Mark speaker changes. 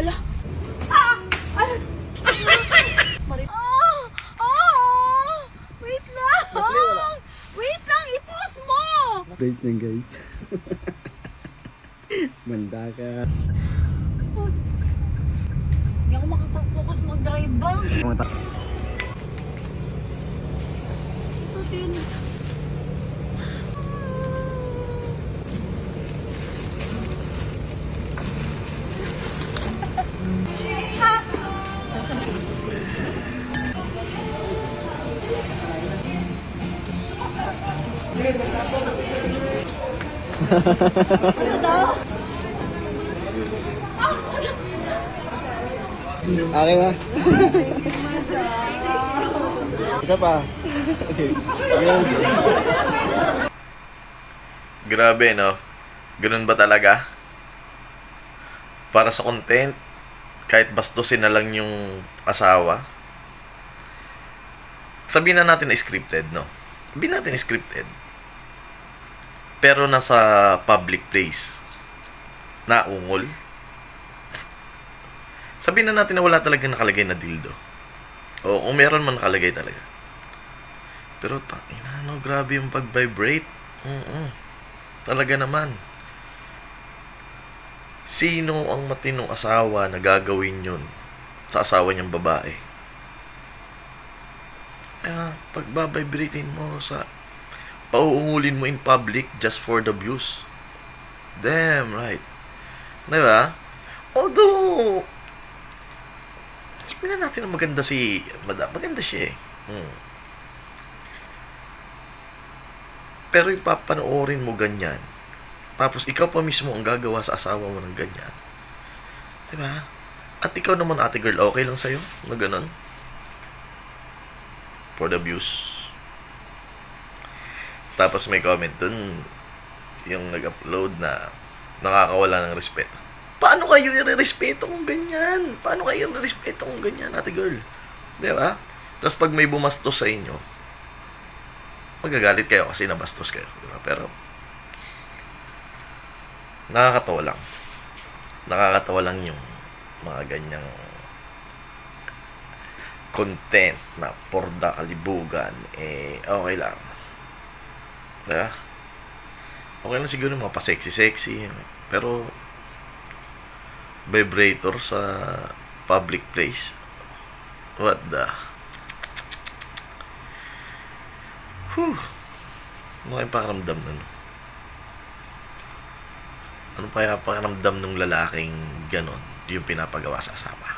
Speaker 1: Hala. Ah! Ah! Mari. Ah! Ah! Wait lang! Wait lang! I-pause mo!
Speaker 2: Wait lang guys. Manda ka.
Speaker 1: Hindi ako makapag-focus mag-drive ba?
Speaker 2: Mga Akin na. Isa pa.
Speaker 3: Grabe, no? Ganun ba talaga? Para sa content, kahit bastusin na lang yung asawa. Sabihin na natin na scripted, no? Sabihin natin scripted. Pero nasa public place. Naungol. Sabihin na natin na wala talagang nakalagay na dildo. O kung meron man nakalagay talaga. Pero tangina, no, grabe yung pag-vibrate. Oo. Talaga naman. Sino ang matinong asawa na gagawin yun sa asawa niyang babae? Kaya, pagbabibratein mo sa pauungulin mo in public just for the views. Damn right. Diba? Although, sabihin na natin na maganda si Madam. Maganda siya eh. Hmm. Pero yung papanoorin mo ganyan, tapos ikaw pa mismo ang gagawa sa asawa mo ng ganyan. Diba? At ikaw naman, ate girl, okay lang sa'yo na ganun? For the views. Tapos may comment dun, yung nag-upload na nakakawala ng respeto. Paano kayo i-respeto kung ganyan? Paano kayo i-respeto kung ganyan, ate girl? Di ba? Tapos pag may bumastos sa inyo, magagalit kayo kasi nabastos kayo. Di ba? Pero, nakakatawa lang. Nakakatawa lang yung mga ganyang content na porda kalibugan, eh, okay lang. Diba? Okay lang siguro mga pa-sexy-sexy. Pero, vibrator sa public place. What the? Whew. Ano kayong pakiramdam nun? Ano pa yung pakiramdam ng lalaking ganon yung pinapagawa sa asawa?